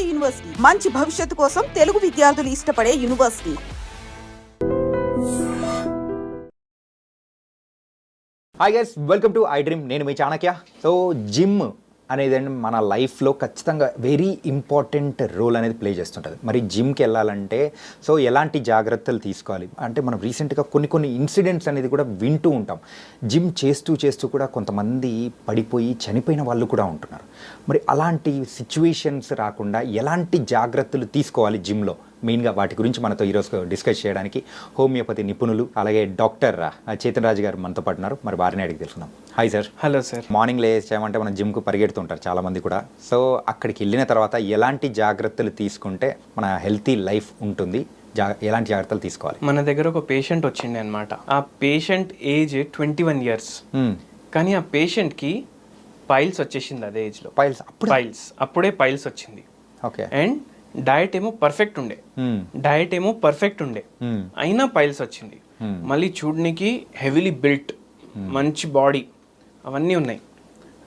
నాడు యూనివర్సిటీ. మంచి భవిష్యత్తు కోసం తెలుగు విద్యార్థులు ఇష్టపడే university. Hi guys welcome to I dream నేను మీ చాణక్య. సో జిమ్ అనేది మన లైఫ్లో ఖచ్చితంగా వెరీ ఇంపార్టెంట్ రోల్ అనేది ప్లే చేస్తుంటుంది. మరి జిమ్కి వెళ్ళాలంటే సో ఎలాంటి జాగ్రత్తలు తీసుకోవాలి? అంటే మనం రీసెంట్గా కొన్ని కొన్ని ఇన్సిడెంట్స్ అనేది కూడా వింటూ ఉంటాం. జిమ్ చేస్తూ చేస్తూ కూడా కొంతమంది పడిపోయి చనిపోయిన వాళ్ళు కూడా ఉంటున్నారు. మరి అలాంటి సిచ్యువేషన్స్ రాకుండా ఎలాంటి జాగ్రత్తలు తీసుకోవాలి జిమ్లో? మెయిన్గా వాటి గురించి మనతో ఈరోజు డిస్కస్ చేయడానికి హోమియోపతి నిపుణులు అలాగే డాక్టర్ చేతన్ రాజు గారు మనతో పాటు ఉన్నారు. మరి వారిని అడిగి తెలుసుకుందాం. Hi sir hello sir morning లేచామంటే మనం జిమ్కు పరిగెడుతుంటారు చాలామంది కూడా. సో అక్కడికి వెళ్ళిన తర్వాత ఎలాంటి జాగ్రత్తలు తీసుకుంటే మన హెల్తీ లైఫ్ ఉంటుంది? జా ఎలాంటి జాగ్రత్తలు తీసుకోవాలి? మన దగ్గర ఒక పేషెంట్ వచ్చిండే అనమాట ఆ patient age twenty one years. కానీ ఆ పేషెంట్కి పైల్స్ వచ్చేసింది అదే ఏజ్లో పైల్స్ అప్పుడు? పైల్స్ అప్పుడే పైల్స్ వచ్చింది. ఓకే అండ్ డయట్ ఏమో పర్ఫెక్ట్ ఉండే. మ్మ్. డయట్ ఏమో పర్ఫెక్ట్ ఉండే. మ్మ్. అయినా పైల్స్ వచ్చింది. మళ్ళీ చూడనికి హెవీలీ బిల్ట్ మంచి బాడీ అవన్నీ ఉన్నాయి.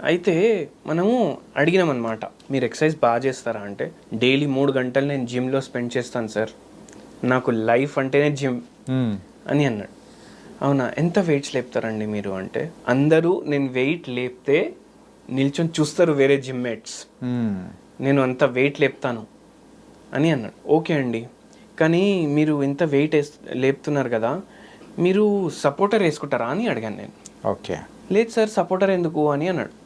అయితే మనము అడిగినాం అనమాట మీరు ఎక్సర్సైజ్ బాగా చేస్తారా అంటే డైలీ మూడు గంటలు నేను జిమ్లో స్పెండ్ చేస్తాను సార్ నాకు లైఫ్ అంటేనే జిమ్. అని అన్నాడు. అవునా? ఎంత వెయిట్స్ లేపుతారండి మీరు అంటే అందరూ నేను వెయిట్ లేపితే నిల్చొని చూస్తారు వేరే జిమ్ మేట్స్. నేను అంత వెయిట్ లేపుతాను. అని అన్నాడు. ఓకే అండి. కానీ మీరు ఇంత వెయిట్ వేస్ లేపుతున్నారు కదా మీరు సపోర్టర్ వేసుకుంటారా అని అడిగాను నేను. ఓకే. లేదు సార్ సపోర్టర్ ఎందుకు అని అన్నాడు.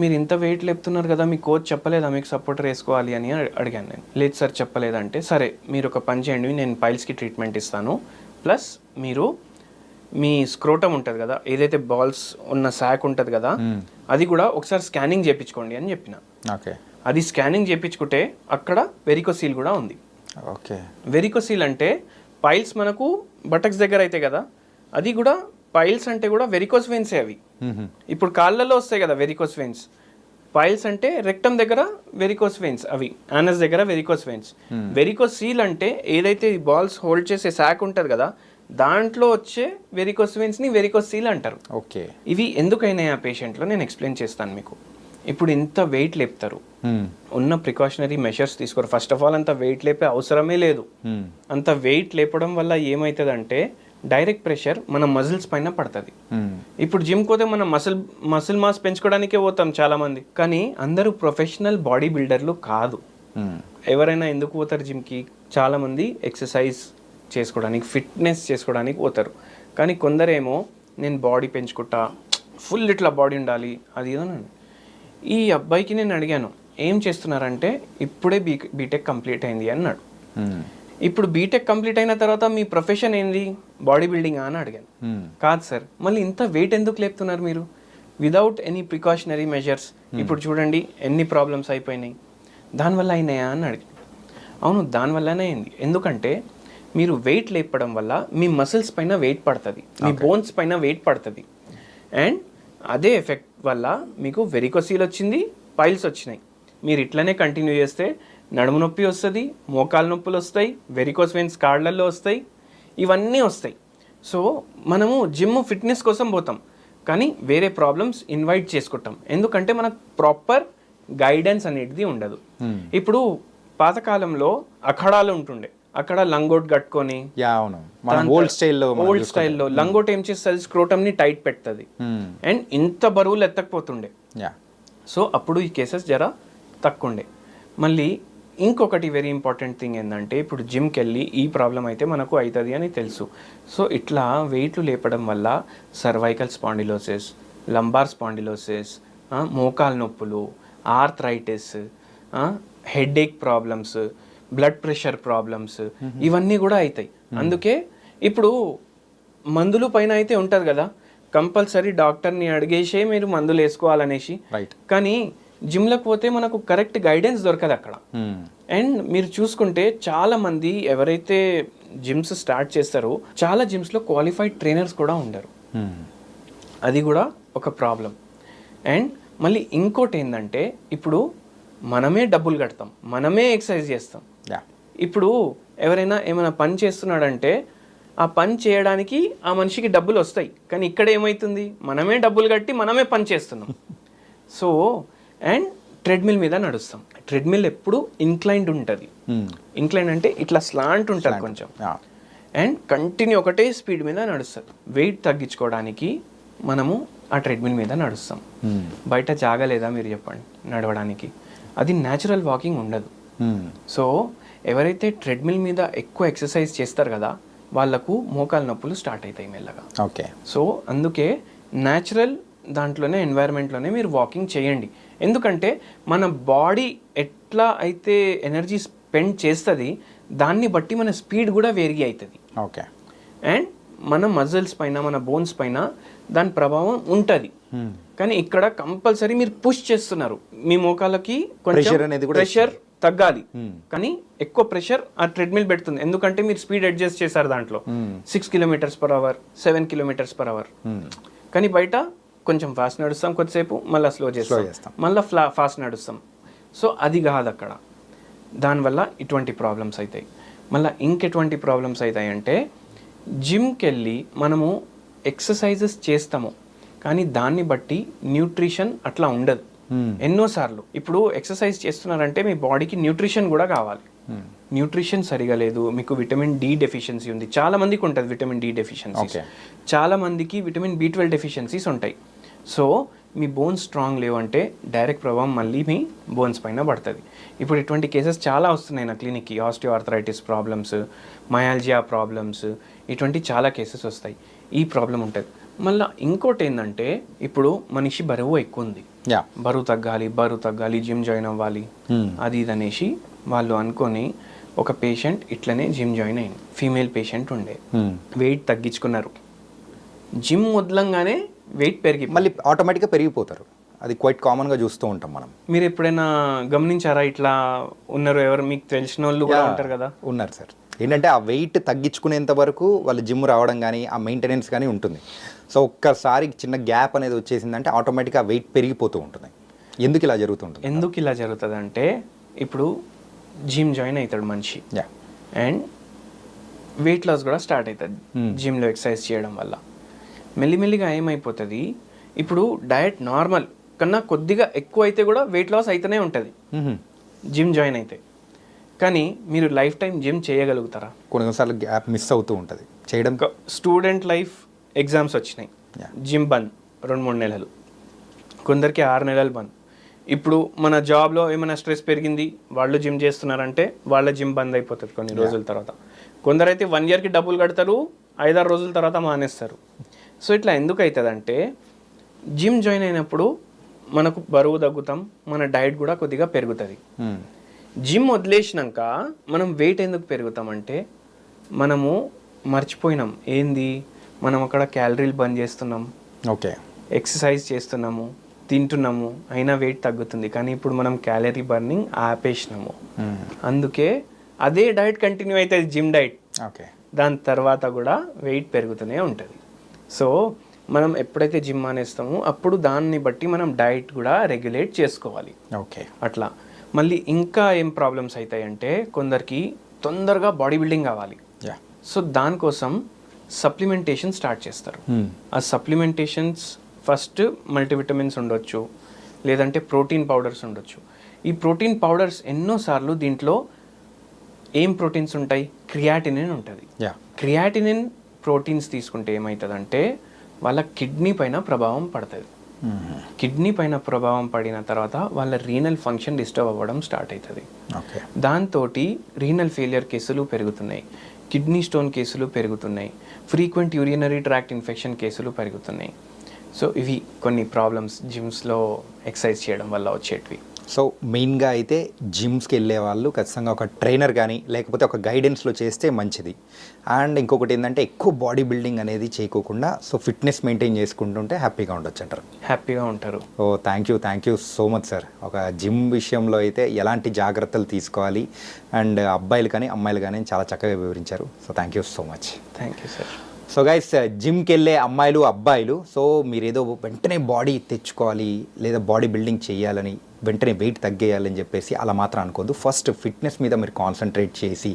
మీరు ఇంత వెయిట్ లేపుతున్నారు కదా మీ కోచ్ చెప్పలేదా మీకు సపోర్టర్ వేసుకోవాలి అని అడి- అడిగాను నేను. లేదు సార్ చెప్పలేదంటే సరే మీరు ఒక పని చేయండి నేను పైల్స్కి ట్రీట్మెంట్ ఇస్తాను. ప్లస్ మీరు మీ స్క్రోటం ఉంటుంది కదా ఏదైతే బాల్స్ ఉన్న శాక్ ఉంటుంది కదా అది కూడా ఒకసారి స్కానింగ్ చేయించుకోండి అని చెప్పిన. ఓకే. అది స్కానింగ్ చేయించుకుంటే అక్కడ వెరికోసీల్ కూడా ఉంది. ఓకే. వెరికోసీల్ అంటే పైల్స్ మనకు బటక్స్ దగ్గర అయితే కదా అది కూడా పైల్స్ అంటే కూడా వెరికోస్ వెయిన్సే అవి. ఇప్పుడు కాళ్ళల్లో వస్తాయి కదా వెరికోస్ వెయిన్స్ పైల్స్ అంటే రెక్టమ్ దగ్గర వెరికోస్ వెయిన్స్ అవి ఆనస్ దగ్గర వెరికోస్ వెయిన్స్ వెరికోస్ సీల్ అంటే ఏదైతే బాల్స్ హోల్డ్ చేసే శాక్ ఉంటుంది కదా దాంట్లో వచ్చే వెరికోస్ వెయిన్స్ని వెరికోస్ సీల్ అంటారు. ఓకే. ఇవి ఎందుకైనాయి ఆ పేషెంట్లో నేను ఎక్స్ప్లెయిన్ చేస్తాను మీకు. ఇప్పుడు ఇంత వెయిట్ లేపుతారు. ఉన్న ప్రికాషనరీ మెషర్స్ తీసుకోరు. ఫస్ట్ ఆఫ్ ఆల్ అంత వెయిట్ లేపే అవసరమే లేదు. అంత వెయిట్ లేపడం వల్ల ఏమవుతుందంటే డైరెక్ట్ ప్రెషర్ మన మజిల్స్ పైన పడుతుంది. ఇప్పుడు జిమ్ పోతే మనం మసిల్ మసిల్ మాస్ పెంచుకోవడానికే పోతాం చాలా మంది కానీ అందరూ ప్రొఫెషనల్ బాడీ బిల్డర్లు కాదు. ఎవరైనా ఎందుకు పోతారు జిమ్కి చాలా మంది ఎక్సర్సైజ్ చేసుకోవడానికి ఫిట్నెస్ చేసుకోవడానికి పోతారు. కానీ కొందరేమో నేను బాడీ పెంచుకుంటా ఫుల్ ఇట్లా బాడీ ఉండాలి. అది ఇదోనండి ఈ అబ్బాయికి నేను అడిగాను ఏం చేస్తున్నారంటే ఇప్పుడే బీ బీటెక్ కంప్లీట్ అయింది అన్నాడు. ఇప్పుడు బీటెక్ కంప్లీట్ అయిన తర్వాత మీ ప్రొఫెషన్ ఏంది? బాడీ బిల్డింగ్ అని అడిగాను. కాదు సార్ మళ్ళీ ఇంత వెయిట్ ఎందుకు లేపుతున్నారు మీరు? విదౌట్ ఎనీ ప్రికాషనరీ మెజర్స్ ఇప్పుడు చూడండి ఎన్ని ప్రాబ్లమ్స్ అయిపోయినాయి. దానివల్ల అయినాయా అని అడిగి అవును దానివల్లనే అయింది. ఎందుకంటే మీరు వెయిట్ లేపడం వల్ల మీ మసిల్స్ పైన వెయిట్ పడుతుంది. మీ బోన్స్ పైన వెయిట్ పడుతుంది. అండ్ అదే ఎఫెక్ట్ వల్ల మీకు వెరికోసీల్ వచ్చింది పైల్స్ వచ్చినాయి. మీరు ఇట్లనే కంటిన్యూ చేస్తే నడుము నొప్పి వస్తుంది మోకాలు నొప్పులు వస్తాయి వెరికోస్ వెయిన్స్ కాళ్ళల్లో వస్తాయి ఇవన్నీ వస్తాయి. సో మనము జిమ్ ఫిట్నెస్ కోసం పోతాం కానీ వేరే ప్రాబ్లమ్స్ ఇన్వైట్ చేసుకుంటాం. ఎందుకంటే మనకు ప్రాపర్ గైడెన్స్ అనేది ఉండదు. ఇప్పుడు పాతకాలంలో అఖడాలు ఉంటుండే. అక్కడ లంగోట్ కట్టుకొని యా అవును. మన ఓల్డ్ స్టైల్లో ఓల్డ్ స్టైల్లో లంగోట్ ఏం చేస్తుంది? స్క్రోటమ్ని టైట్ పెడుతుంది. అండ్ ఇంత బరువులు ఎత్తకపోతుండే. యా. సో అప్పుడు ఈ కేసెస్ జర తక్కువ ఉండే మళ్ళీ ఇంకొకటి వెరీ ఇంపార్టెంట్ థింగ్ ఏంటంటే ఇప్పుడు జిమ్కి వెళ్ళి ఈ ప్రాబ్లం అయితే మనకు అవుతుంది అని తెలుసు. సో ఇట్లా వెయిట్లు లేపడం వల్ల సర్వైకల్ స్పాండిలోసిస్ లంబార్ స్పాండిలోసిస్ మోకాలు నొప్పులు arthritis headache problems blood pressure problems ఇవన్నీ కూడా అవుతాయి అందుకే ఇప్పుడు మందులు పైన అయితే ఉంటుంది కదా కంపల్సరీ డాక్టర్ని అడిగేసే మీరు మందులు వేసుకోవాలనేసి. కానీ జిమ్లకు పోతే మనకు కరెక్ట్ గైడెన్స్ దొరకదు అక్కడ. అండ్ మీరు చూసుకుంటే చాలా మంది ఎవరైతే జిమ్స్ స్టార్ట్ చేస్తారో చాలా జిమ్స్లో క్వాలిఫైడ్ ట్రైనర్స్ కూడా ఉండరు. అది కూడా ఒక ప్రాబ్లం. అండ్ మళ్ళీ ఇంకోటి ఏంటంటే ఇప్పుడు మనమే డబ్బులు కడతాం మనమే ఎక్సర్సైజ్ చేస్తాం. ఇప్పుడు ఎవరైనా ఏమైనా పని చేస్తున్నాడంటే ఆ పని చేయడానికి ఆ మనిషికి డబ్బులు వస్తాయి. కానీ ఇక్కడ ఏమవుతుంది మనమే డబ్బులు కట్టి మనమే పని చేస్తున్నాం. సో అండ్ ట్రెడ్మిల్ మీద నడుస్తాం. ట్రెడ్మిల్ ఎప్పుడు ఇంక్లైన్డ్ ఉంటుంది. Hmm. ఇంక్లైన్ అంటే ఇట్లా స్లాంట్ ఉంటుంది కొంచెం. అండ్ కంటిన్యూ ఒకటే స్పీడ్ మీద నడుస్తారు. వెయిట్ తగ్గించుకోవడానికి మనము ఆ ట్రెడ్మిల్ మీద నడుస్తాం. Hmm. బయట జాగలేదా మీరు చెప్పండి నడవడానికి? అది న్యాచురల్ వాకింగ్ ఉండదు. సో ఎవరైతే ట్రెడ్మిల్ మీద ఎక్కువ ఎక్సర్సైజ్ చేస్తారు కదా వాళ్ళకు మోకాల నొప్పులు స్టార్ట్ అవుతాయి మెల్లగా. ఓకే. సో అందుకే న్యాచురల్ దాంట్లోనే ఎన్వైరన్మెంట్లోనే మీరు వాకింగ్ చేయండి. ఎందుకంటే మన బాడీ ఎట్లా అయితే ఎనర్జీ స్పెండ్ చేస్తుంది దాన్ని బట్టి మన స్పీడ్ కూడా వేరీ అవుతుంది ఓకే. అండ్ మన మజిల్స్ పైన మన బోన్స్ పైన దాని ప్రభావం ఉంటుంది. కానీ ఇక్కడ కంపల్సరీ మీరు పుష్ చేస్తున్నారు. మీ మోకాలకి కూడా ప్రెషర్ తగ్గాలి Hmm. కానీ ఎక్కువ ప్రెషర్ ఆ ట్రెడ్మిల్ పెడుతుంది ఎందుకంటే మీరు స్పీడ్ అడ్జస్ట్ చేశారు దాంట్లో. Six kilometres per hour seven kilometres per hour. కానీ బయట కొంచెం ఫాస్ట్ నడుస్తాం కొద్దిసేపు మళ్ళీ స్లో చేస్తాం. మళ్ళీ ఫ్లా ఫాస్ట్ నడుస్తాం సో అది కాదు అక్కడ దానివల్ల ఇటువంటి ప్రాబ్లమ్స్ అవుతాయి మళ్ళీ ఇంకెటువంటి ప్రాబ్లమ్స్ అవుతాయి అంటే జిమ్కి వెళ్ళి మనము ఎక్సర్సైజెస్ చేస్తాము కానీ దాన్ని బట్టి న్యూట్రిషన్ అట్లా ఉండదు. ఎన్నోసార్లు. ఇప్పుడు ఎక్సర్సైజ్ చేస్తున్నారంటే మీ బాడీకి న్యూట్రిషన్ కూడా కావాలి. Hmm. న్యూట్రిషన్ సరిగా లేదు మీకు విటమిన్ డి డెఫిషియన్సీ ఉంది. చాలా మందికి ఉంటుంది విటమిన్ డి డెఫిషియన్సీస్. Okay. చాలా మందికి విటమిన్ బి ట్వెల్వ్ డెఫిషియన్సీస్ ఉంటాయి. సో మీ బోన్స్ స్ట్రాంగ్ లేవంటే డైరెక్ట్ ప్రభావం మళ్ళీ మీ బోన్స్ పైన పడుతుంది. ఇప్పుడు ఇటువంటి కేసెస్ చాలా వస్తున్నాయి నా క్లినిక్కి. Osteoarthritis problems myalgia problems ఇటువంటి చాలా కేసెస్ వస్తాయి. ఈ ప్రాబ్లం ఉంటుంది. మళ్ళీ ఇంకోటి ఏంటంటే ఇప్పుడు మనిషి బరువు ఎక్కువ ఉంది యా. బరువు తగ్గాలి బరువు తగ్గాలి జిమ్ జాయిన్ అవ్వాలి. అది ఇది అనేసి వాళ్ళు అనుకొని ఒక పేషెంట్ ఇట్లనే జిమ్ జాయిన్ అయింది. ఫీమేల్ పేషెంట్ ఉండే. వెయిట్ తగ్గించుకున్నారు. జిమ్ వదలంగానే వెయిట్ పెరిగి మళ్ళీ ఆటోమేటిక్గా పెరిగిపోతారు. అది క్వైట్ కామన్గా చూస్తూ ఉంటాం మనం. మీరు ఎప్పుడైనా గమనించారా? ఇట్లా ఉన్నారు ఎవరు? మీకు తెలిసిన వాళ్ళు కూడా. ఉంటారు కదా? ఉన్నారు సార్. ఏంటంటే ఆ వెయిట్ తగ్గించుకునేంత వరకు వాళ్ళు జిమ్ రావడం కానీ ఆ మెయింటెనెన్స్ కానీ ఉంటుంది. సో ఒక్కసారి చిన్న గ్యాప్ అనేది వచ్చేసిందంటే ఆటోమేటిక్గా వెయిట్ పెరిగిపోతూ ఉంటుంది. ఎందుకు ఇలా జరుగుతుంటుంది? ఎందుకు ఇలా జరుగుతుంది అంటే ఇప్పుడు జిమ్ జాయిన్ అవుతాడు మనిషి. అండ్ వెయిట్ లాస్ కూడా స్టార్ట్ అవుతుంది Hmm. జిమ్లో ఎక్సర్సైజ్ చేయడం వల్ల. మెల్లిమెల్లిగా ఏమైపోతుంది? ఇప్పుడు డయట్ నార్మల్ కన్నా కొద్దిగా ఎక్కువ అయితే కూడా వెయిట్ లాస్ అయితేనే ఉంటుంది. జిమ్ జాయిన్ అయితే. కానీ మీరు లైఫ్ టైం జిమ్ చేయగలుగుతారా? కొన్ని కొన్నిసార్లు గ్యాప్ మిస్ అవుతూ ఉంటుంది. చేయడం స్టూడెంట్ లైఫ్ ఎగ్జామ్స్ వచ్చినాయి. జిమ్ బంద్ రెండు మూడు నెలలు. కొందరికి ఆరు నెలలు బంద్. ఇప్పుడు మన జాబ్లో ఏమైనా స్ట్రెస్ పెరిగింది వాళ్ళు జిమ్ చేస్తున్నారంటే వాళ్ళ జిమ్ బంద్ అయిపోతుంది కొన్ని రోజుల తర్వాత. కొందరైతే వన్ ఇయర్కి డబ్బులు కడతారు ఐదారు రోజుల తర్వాత మానేస్తారు. సో ఇట్లా ఎందుకు అవుతుంది అంటే జిమ్ జాయిన్ అయినప్పుడు మనకు బరువు తగ్గుతాం మన డైట్ కూడా కొద్దిగా పెరుగుతుంది. Hmm. జిమ్ వదిలేసినాక మనం వెయిట్ ఎందుకు పెరుగుతామంటే మనము మర్చిపోయినాం. ఏంది? మనం అక్కడ క్యాలరీలు బంద్ చేస్తున్నాం. ఓకే. ఎక్సర్సైజ్ చేస్తున్నాము తింటున్నాము అయినా వెయిట్ తగ్గుతుంది. కానీ ఇప్పుడు మనం క్యాలరీ బర్నింగ్ ఆపేసినాము. అందుకే అదే డైట్ కంటిన్యూ అవుతుంది జిమ్ డైట్. ఓకే. దాని తర్వాత కూడా వెయిట్ పెరుగుతూనే ఉంటుంది. సో మనం ఎప్పుడైతే జిమ్ మానేస్తామో అప్పుడు దాన్ని బట్టి మనం డైట్ కూడా రెగ్యులేట్ చేసుకోవాలి. ఓకే. అట్లా. మళ్ళీ ఇంకా ఏం ప్రాబ్లమ్స్ అవుతాయి అంటే కొందరికి తొందరగా బాడీ బిల్డింగ్ కావాలి యా. సో దానికోసం సప్లిమెంటేషన్ స్టార్ట్ చేస్తారు. ఆ సప్లిమెంటేషన్స్ ఫస్ట్ మల్టీవిటమిన్స్ ఉండొచ్చు లేదంటే ప్రోటీన్ పౌడర్స్ ఉండొచ్చు. ఈ ప్రోటీన్ పౌడర్స్ ఎన్నోసార్లు దీంట్లో ఏం ప్రోటీన్స్ ఉంటాయి? క్రియాటినిన్ ఉంటుంది. యా క్రియాటినిన్ ప్రోటీన్స్ తీసుకుంటే ఏమవుతుందంటే వాళ్ళ కిడ్నీ పైన ప్రభావం పడుతుంది. కిడ్నీ పైన ప్రభావం పడిన తర్వాత వాళ్ళ రీనల్ ఫంక్షన్ డిస్టర్బ్ అవ్వడం స్టార్ట్ అవుతుంది దాంతో రీనల్ ఫెయిలియర్ కేసులు పెరుగుతున్నాయి. కిడ్నీ స్టోన్ కేసులు పెరుగుతున్నాయి. ఫ్రీక్వెంట్ యూరినరీ ట్రాక్ట్ ఇన్ఫెక్షన్ కేసులు పెరుగుతున్నాయి. సో ఇవి కొన్ని ప్రాబ్లమ్స్ జిమ్స్లో ఎక్సర్సైజ్ చేయడం వల్ల వచ్చేటివి. సో మెయిన్గా అయితే జిమ్స్కి వెళ్ళే వాళ్ళు ఖచ్చితంగా ఒక ట్రైనర్ కానీ లేకపోతే ఒక గైడెన్స్లో చేస్తే మంచిది. అండ్ ఇంకొకటి ఏంటంటే ఎక్కువ బాడీ బిల్డింగ్ అనేది చేయకోకుండా సో ఫిట్నెస్ మెయింటైన్ చేసుకుంటుంటే హ్యాపీగా ఉండొచ్చు అంటారు. హ్యాపీగా ఉంటారు. ఓ thank you thank you so much sir. ఒక జిమ్ విషయంలో అయితే ఎలాంటి జాగ్రత్తలు తీసుకోవాలి అండ్ అబ్బాయిలు కానీ అమ్మాయిలు కానీ చాలా చక్కగా వివరించారు. So thank you so much. Thank you sir. So guys జిమ్కి వెళ్ళే అమ్మాయిలు అబ్బాయిలు సో మీరు ఏదో వెంటనే బాడీ తెచ్చుకోవాలి లేదా బాడీ బిల్డింగ్ చేయాలని వెంటనే వెయిట్ తగ్గేయాలని చెప్పేసి అలా మాత్రం అనుకోదు ఫస్ట్ ఫిట్నెస్ మీద మీరు కాన్సన్ట్రేట్ చేసి